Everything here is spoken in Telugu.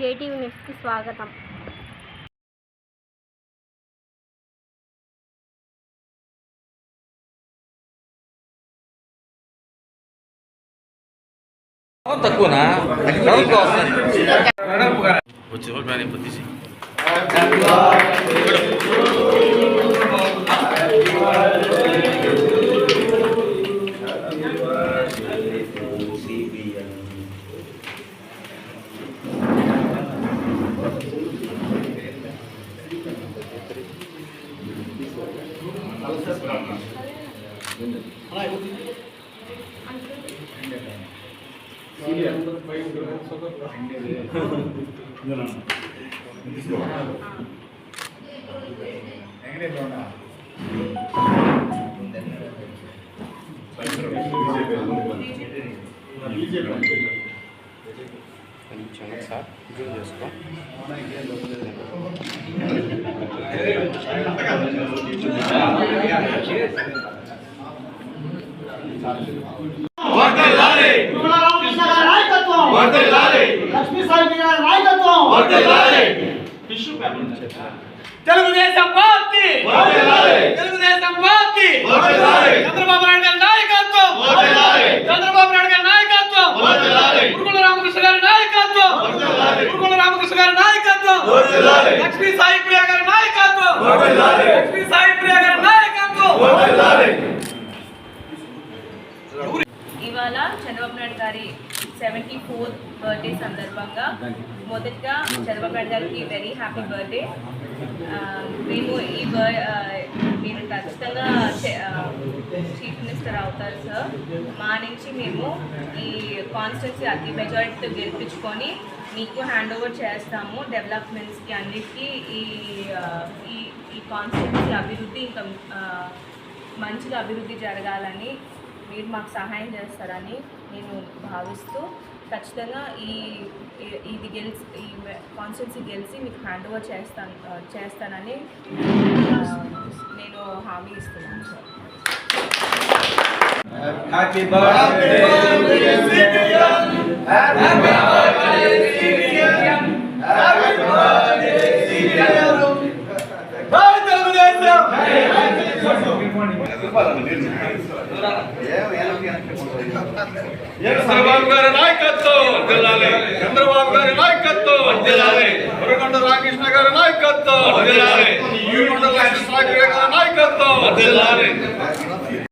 జేటీవీ న్యూస్కి స్వాగతం. తక్కువనా? వచ్చి కొంచెం సార్ జూమ్ చేసుకో తిరుమల రామకృష్ణ గారి నాయకత్వం లక్ష్మీ సాయి గారి నాయకత్వం తెలుగుదేశం పార్టీ తెలుగుదేశం పార్టీ చంద్రబాబు నాయుడు గారి నాయకత్వం చంద్రబాబు నాయుడు గారి నాయకత్వం ఉరుకుల రామకృష్ణ గారి నాయకత్వం ఉరుకుల రామకృష్ణ గారి నాయకత్వం లక్ష్మీ సాయి ప్రియ గారి నాయకత్వం లక్ష్మీ సాయి ప్రియ గారి నాయకత్వం ఇవాళ చంద్రబాబు నాయుడు గారి సెవెంటీ ఫోర్త్ బర్త్డే సందర్భంగా మొదటగా చంద్రబాబు నాయుడు గారికి వెరీ హ్యాపీ బర్త్డే మేము ఈ బర్ మీరు ఖచ్చితంగా చీఫ్ మినిస్టర్ అవుతారు సార్ మా నుంచి మేము ఈ కాన్స్టిట్యూన్సీ అతి మెజారిటీతో గెలిపించుకొని మీకు హ్యాండ్ ఓవర్ చేస్తాము డెవలప్మెంట్స్కి అన్నిటికీ ఈ ఈ ఈ కాన్స్టిట్యూన్సీ అభివృద్ధి ఇంకా మంచిగా అభివృద్ధి జరగాలని మీరు మాకు సహాయం చేస్తారని నేను భావిస్తూ ఖచ్చితంగా ఈ ఇది గెలిచి ఈ కాన్స్టిట్యున్సీ గెలిచి మీకు హ్యాండ్ ఓవర్ చేస్తాను చేస్తానని నేను హామీ ఇస్తున్నాను సార్. చంద్రబాబు గారి నాయకత్వం జిల్లాలే చంద్రబాబు గారి నాయకత్వం జిల్లాలే ఉరగొండ రామకృష్ణ గారి నాయకత్వం జిల్లాలే యూనిట్ గారి నాయకత్వం జిల్లాలే